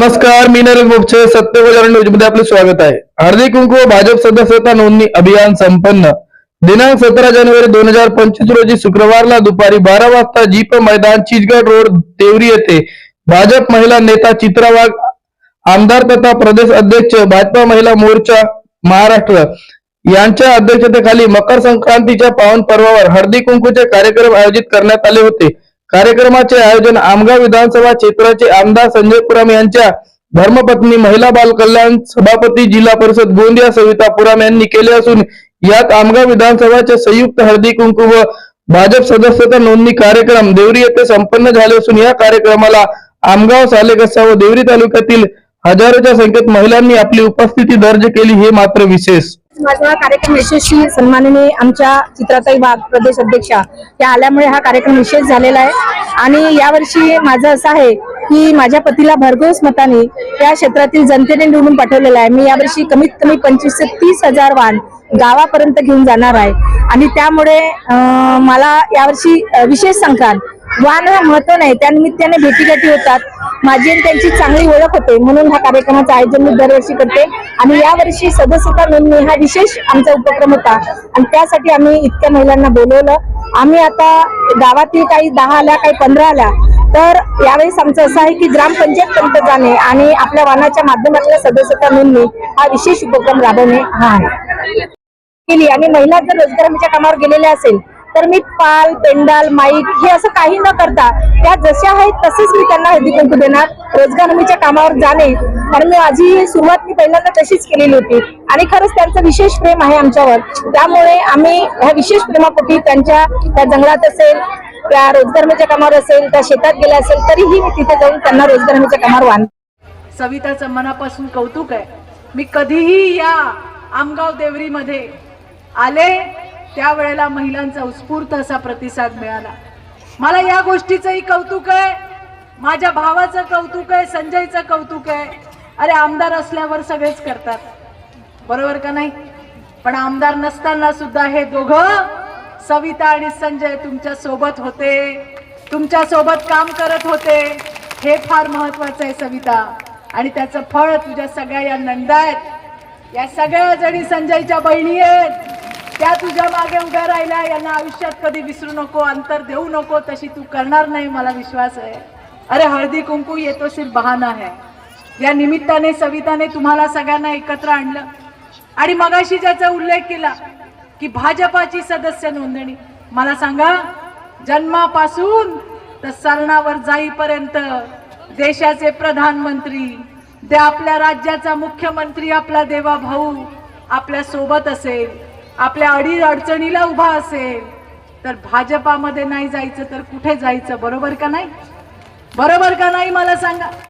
नमस्कार मी नरेंद्र मोक्षे सत्यगोजार न्यूजमध्ये आपले स्वागत आहे. हळदी कुंकू भाजप सदस्यता नोंदणी अभियान संपन्न. दिनांक सतरा जानेवारी दोन हजार पंचवीस रोजी शुक्रवारला दुपारी बारा वाजता जीप मैदान चिचगड रोड देवरी येथे भाजप महिला नेता चित्रा वाघ आमदार तथा प्रदेश अध्यक्ष भाजपा महिला मोर्चा महाराष्ट्र यांच्या अध्यक्षतेखाली मकर संक्रांतीच्या पावन पर्वावर हळदी कुंकूचे कार्यक्रम आयोजित करण्यात आले होते. कार्यक्रमाचे आयोजन आमगाव विधानसभा क्षेत्राचे आमदार संजय पुराम यांच्या धर्मपत्नी महिला बाल कल्याण सभापती जिल्हा परिषद गोंदिया सविता पुराम यांनी केले असून यात आमगाव विधानसभाचे संयुक्त हळदी कुंकू व भाजप सदस्यता नोंदणी कार्यक्रम देवरी येथे संपन्न झाले असून या कार्यक्रमाला आमगाव सालेकसा व देवरी तालुक्यातील हजारोच्या संख्येत महिलांनी आपली उपस्थिती दर्ज केली हे मात्र विशेष. माझा कार्यक्रम यशस्वी सन्माननीय आमच्या चित्राताई भाग प्रदेश अध्यक्षा त्या आल्यामुळे हा कार्यक्रम विशेष झालेला आहे. आणि यावर्षी माझं असं आहे की माझ्या पतीला भरघोस मताने त्या क्षेत्रातील जनतेने निवडून पाठवलेलं आहे. मी यावर्षी कमीत कमी पंचवीस ते तीस हजार वाहन गावापर्यंत घेऊन जाणार आहे. आणि त्यामुळे मला यावर्षी विशेष संक्रांत वाहन हा महत्त्व नाही त्या निमित्ताने भेटीगाठी होतात. माझी आणि त्यांची चांगली ओळख होते. म्हणून हा कार्यक्रमाचं आयोजन मी दरवर्षी करते. आणि यावर्षी सदस्यता नोंदणी हा विशेष आमचा उपक्रम होता. आणि त्यासाठी आम्ही इतक्या महिलांना बोलवलं. आम्ही आता गावातील काही दहा आल्या काही पंधरा आल्या. तर यावेळेस आमचं असं आहे की ग्रामपंचायत पर्यंत जाणे आणि आपल्या वाहनाच्या माध्यमातल्या सदस्यता नोंदणी हा विशेष उपक्रम राबवणे हा आहे. केली. आणि महिला जर रोजगार कामावर गेलेल्या असेल तर मी पाल पेंडाल माईक हे असं काही न करता त्या जशा आहेत तसेच मी त्यांना हळदी कुंकू देणार रोजगार हमीच्या कामावर जाणे. कारण मी माझी सुरुवात मी पहिल्यांदा तशीच केलेली होती. आणि खरंच त्यांचं विशेष प्रेम आहे आमच्यावर. त्यामुळे आम्ही ह्या विशेष प्रेमापोटी त्यांच्या त्या जंगलात असेल त्या रोजगार हमीच्या कामावर असेल त्या शेतात गेल्या असेल तरीही मी तिथे जाऊन त्यांना रोजगार हमीच्या कामावर वाहन सविताचं मनापासून कौतुक आहे. मी कधीही या आमगाव देवरीमध्ये आले त्यावेळेला महिलांचा उत्स्फूर्त असा प्रतिसाद मिळाला. मला या गोष्टीचंही कौतुक आहे. माझ्या भावाचं कौतुक आहे संजयचं कौतुक आहे. अरे आमदार असल्यावर सगळेच करतात. बरोबर का नाही? पण आमदार नसताना सुद्धा हे दोघं सविता आणि संजय तुमच्यासोबत होते. तुमच्यासोबत काम करत होते. हे फार महत्वाचं आहे सविता. आणि त्याचं फळ तुझ्या सगळ्या या नंदा आहेत. या सगळ्या जणी संजयच्या बहिणी आहेत. त्या तुझ्या मागे उभ्या राहिल्या यांना आयुष्यात कधी विसरू नको अंतर देऊ नको तशी तू करणार नाही मला विश्वास आहे. अरे हळदी कुंकू येतो सिर्फ बहाना आहे. या निमित्ताने सविताने तुम्हाला सगळ्यांना एकत्र आणलं. आणि मगाशी ज्याचा उल्लेख केला की भाजपाची सदस्य नोंदणी. मला सांगा जन्मापासून तर सरणावर जाईपर्यंत देशाचे प्रधानमंत्री ते आपल्या राज्याचा मुख्यमंत्री आपला देवा भाऊ आपल्यासोबत असेल. आपल्या अडी अडचणीला उभा असेल तर भाजपामध्ये नाही जायचं तर कुठे जायचं? बरोबर का नाही? बरोबर का नाही? मला सांगा.